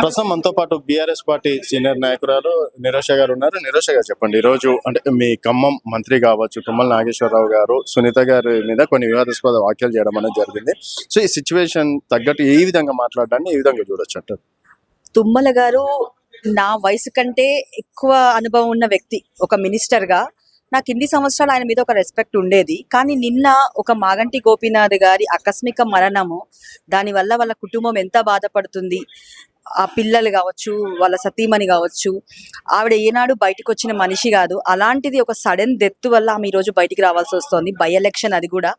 ప్రస్తుతం మనతో పాటు బీఆర్ఎస్ పార్టీ సీనియర్ నాయకురాలు నిరోష గారు ఉన్నారు. నిరోష గారు చెప్పండి ఈరోజు రోజు అంటే మీ ఖమ్మం మంత్రి కావచ్చు తుమ్మల నాగేశ్వరరావు గారు సునీత గారి మీద కొన్ని వివాదాస్పద వ్యాఖ్యలు చేయడం అనేది జరిగింది. సో ఈ సిచ్యువేషన్ తగ్గట్టు ఏ విధంగా మాట్లాడడాన్ని ఏ విధంగా చూడొచ్చు అంటారు? తుమ్మల గారు నా వయసు కంటే ఎక్కువ అనుభవం ఉన్న వ్యక్తి ఒక మినిస్టర్గా. నాకు ఇన్ని సంవత్సరాలు ఆయన మీద ఒక రెస్పెక్ట్ ఉండేది. కానీ నిన్న ఒక మాగంటి గోపీనాథ్ గారి ఆకస్మిక మరణము దానివల్ల వాళ్ళ కుటుంబం ఎంత బాధపడుతుంది ఆ పిల్లలు కావచ్చు వాళ్ళ సతీమణి కావచ్చు ఆవిడ ఏనాడు బయటకు వచ్చిన మనిషి కాదు. అలాంటిది ఒక సడన్ డెత్ వల్ల ఆమె ఈ రోజు బయటికి రావాల్సి వస్తుంది. బై ఎలక్షన్ అది కూడా.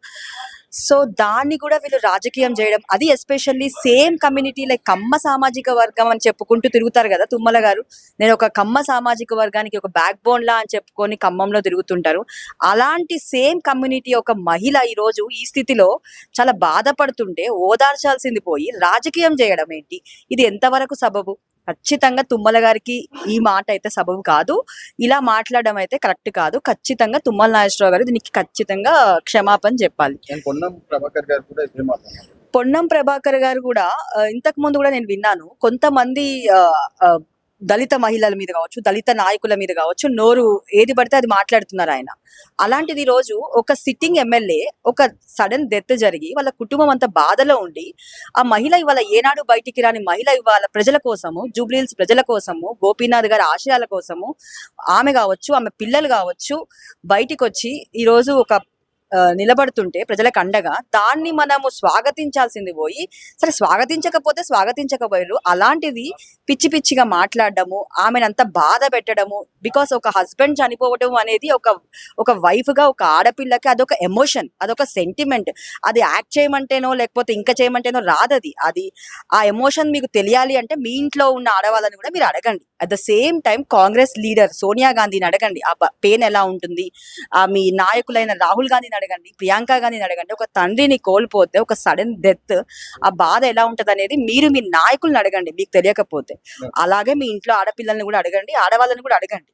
సో దాన్ని కూడా వీళ్ళు రాజకీయం చేయడం. అది especially same community like Kamma సామాజిక వర్గం అని చెప్పుకుంటూ తిరుగుతారు కదా తుమ్మల గారు. నేను ఒక కమ్మ సామాజిక వర్గానికి ఒక బ్యాక్ బోన్ లా అని చెప్పుకొని ఖమ్మంలో తిరుగుతుంటారు. అలాంటి సేమ్ కమ్యూనిటీ ఒక మహిళ ఈ రోజు ఈ స్థితిలో చాలా బాధపడుతుంటే ఓదార్చాల్సింది పోయి రాజకీయం చేయడం ఏంటి? ఇది ఎంతవరకు సబబు? ఖచ్చితంగా తుమ్మల గారికి ఈ మాట అయితే సబబు కాదు. ఇలా మాట్లాడడం అయితే కరెక్ట్ కాదు. ఖచ్చితంగా తుమ్మల నాగేశ్వరరావు గారు దీనికి ఖచ్చితంగా క్షమాపణ చెప్పాలి. నేను పొన్నం ప్రభాకర్ గారు కూడా ఇదే మాట్లాడారు పొన్నం ప్రభాకర్ గారు కూడా ఆ, ఇంతకు ముందు కూడా నేను విన్నాను. కొంతమంది దళిత మహిళల మీద కావచ్చు దళిత నాయకుల మీద కావచ్చు నోరు ఏది పడితే అది మాట్లాడుతున్నారు ఆయన. అలాంటిది రోజు ఒక సిట్టింగ్ ఎమ్మెల్యే ఒక సడన్ డెత్ జరిగి వాళ్ళ కుటుంబం అంత బాధలో ఉండి ఆ మహిళ ఇవాళ ఏనాడు బయటికి రాని మహిళ ఇవాళ ప్రజల కోసము జూబ్లీహిల్స్ ప్రజల కోసము గోపీనాథ్ గారి ఆశయాల కోసము ఆమె కావచ్చు ఆమె పిల్లలు కావచ్చు బయటికి వచ్చి ఈ రోజు ఒక నిలబడుతుంటే ప్రజలకు అండగా దాన్ని మనము స్వాగతించాల్సింది పోయి సరే స్వాగతించకపోతే స్వాగతించకపోయారు అలాంటిది పిచ్చి పిచ్చిగా మాట్లాడడము ఆమెను అంత బాధ పెట్టడము బికాస్ ఒక హస్బెండ్ చనిపోవడం అనేది ఒక ఒక వైఫ్గా ఒక ఆడపిల్లకి అదొక ఎమోషన్ అదొక సెంటిమెంట్ అది యాక్ట్ చేయమంటేనో లేకపోతే ఇంకా చేయమంటేనో రాదది. అది ఆ ఎమోషన్ మీకు తెలియాలి అంటే మీ ఇంట్లో ఉన్న ఆడవాళ్ళని కూడా మీరు అడగండి. At the same time Congress leader Sonia గాంధీని అడగండి ఆ పెయిన్ ఎలా ఉంటుంది? ఆ మీ నాయకులైన రాహుల్ గాంధీని అడగండి ప్రియాంక గాంధీని అడగండి ఒక తండ్రిని కోల్పోతే ఒక సడన్ డెత్ ఆ బాధ ఎలా ఉంటది అనేది మీరు మీ నాయకుల్ని అడగండి మీకు తెలియకపోతే. అలాగే మీ ఇంట్లో ఆడపిల్లల్ని కూడా అడగండి ఆడవాళ్ళని కూడా అడగండి.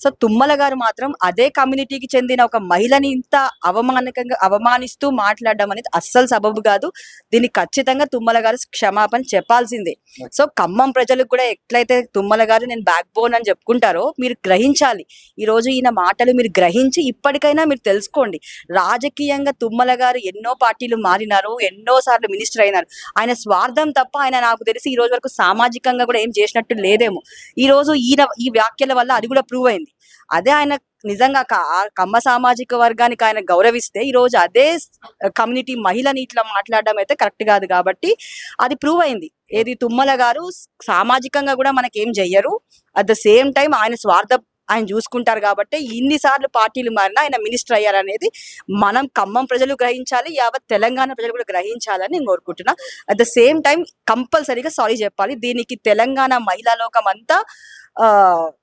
సో తుమ్మల గారు మాత్రం అదే కమ్యూనిటీకి చెందిన ఒక మహిళని ఇంత అవమానకంగా అవమానిస్తూ మాట్లాడడం అనేది అస్సలు సబబు కాదు. దీనికి ఖచ్చితంగా తుమ్మల గారు క్షమాపణ చెప్పాల్సిందే. సో ఖమ్మం ప్రజలకు కూడా ఎట్లయితే తుమ్మల గారు నేను బ్యాక్ బోన్ అని చెప్పుకుంటారో మీరు గ్రహించాలి. ఈ రోజు ఈయన మాటలు మీరు గ్రహించి ఇప్పటికైనా మీరు తెలుసుకోండి. రాజకీయంగా తుమ్మల గారు ఎన్నో పార్టీలు మారినారు ఎన్నో సార్లు మినిస్టర్ అయినారు. ఆయన స్వార్థం తప్ప ఆయన నాకు తెలిసి ఈ రోజు వరకు సామాజికంగా కూడా ఏం చేసినట్టు లేదేమో. ఈ రోజు ఈయన ఈ వ్యాఖ్యల వల్ల అది కూడా ప్రూవ్ అయింది. అదే ఆయన నిజంగా కమ్మ సామాజిక వర్గానికి ఆయన గౌరవిస్తే ఈ రోజు అదే కమ్యూనిటీ మహిళని ఇట్లా మాట్లాడడం అయితే కరెక్ట్ కాదు కాబట్టి అది ప్రూవ్ అయింది. ఏది తుమ్మల గారు సామాజికంగా కూడా మనకేం చెయ్యరు. అట్ ద సేమ్ టైం ఆయన స్వార్థ ఆయన చూసుకుంటారు కాబట్టి ఇన్నిసార్లు పార్టీలు మారినా ఆయన మినిస్టర్ అయ్యారనేది మనం ఖమ్మం ప్రజలు గ్రహించాలి యావత్ తెలంగాణ ప్రజలు కూడా గ్రహించాలని నేను కోరుకుంటున్నా. అట్ ద సేమ్ టైం కంపల్సరీగా సారీ చెప్పాలి. దీనికి తెలంగాణ మహిళా లోకం అంతా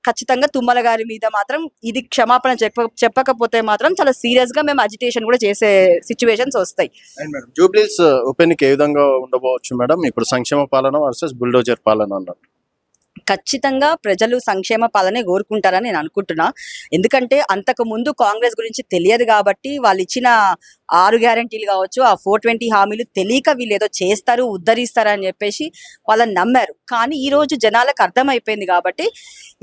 ఖచ్చితంగా తుమ్మల గారి మీద మాత్రం ఇది క్షమాపణ చెప్ప చెప్పకపోతే మాత్రం చాలా సీరియస్గా మేము అజిటేషన్ కూడా చేసే సిచ్యువేషన్స్ వస్తాయి. జూబ్లీస్ ఉప ఎన్నిక ఏ విధంగా ఉండబోవచ్చు మేడం ఇప్పుడు సంక్షేమ పాలన వర్సెస్ బుల్డోజర్ పాలన అన్నారు. ఖచ్చితంగా ప్రజలు సంక్షేమ పాలనే కోరుకుంటారని నేను అనుకుంటున్నా. ఎందుకంటే అంతకు ముందు కాంగ్రెస్ గురించి తెలియదు కాబట్టి వాళ్ళు ఇచ్చిన ఆరు గ్యారంటీలు కావచ్చు ఆ ఫోర్ ట్వంటీ హామీలు తెలియక వీళ్ళు ఏదో చేస్తారు ఉద్ధరిస్తారు అని చెప్పేసి వాళ్ళని నమ్మారు. కానీ ఈ రోజు జనాలకు అర్థమైపోయింది కాబట్టి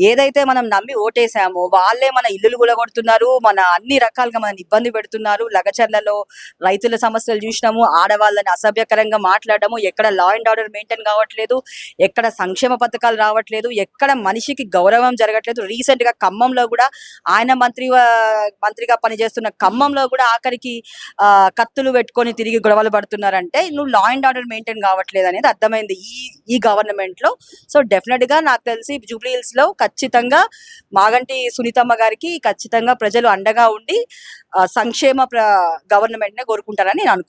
ఏదైతే మనం నమ్మి ఓటేసామో వాళ్ళే మన ఇల్లులు కూడా కొడుతున్నారు మన అన్ని రకాలుగా మన ఇబ్బంది పెడుతున్నారు. లగచర్లలో రైతుల సమస్యలు చూసినాము ఆడవాళ్ళని అసభ్యకరంగా మాట్లాడము ఎక్కడ లా అండ్ ఆర్డర్ మెయింటైన్ కావట్లేదు ఎక్కడ సంక్షేమ పథకాలు రావట్లేదు ఎక్కడ మనిషికి గౌరవం జరగట్లేదు. రీసెంట్గా ఖమ్మంలో కూడా ఆయన మంత్రి మంత్రిగా పనిచేస్తున్న ఖమ్మంలో కూడా ఆఖరికి కత్తులు పెట్టుకొని తిరిగి గొడవలు పడుతున్నారంటే నువ్వు లా అండ్ ఆర్డర్ మెయింటైన్ కావట్లేదు అనేది అర్థమైంది ఈ ఈ గవర్నమెంట్లో. సో డెఫినెట్గా నాకు తెలిసి జూబ్లీ హిల్స్లో ఖచ్చితంగా మాగంటి సునీతమ్మ గారికి ఖచ్చితంగా ప్రజలు అండగా ఉండి సంక్షేమ గవర్నమెంట్ నే కోరుకుంటారని నేను అనుకుంటున్నాను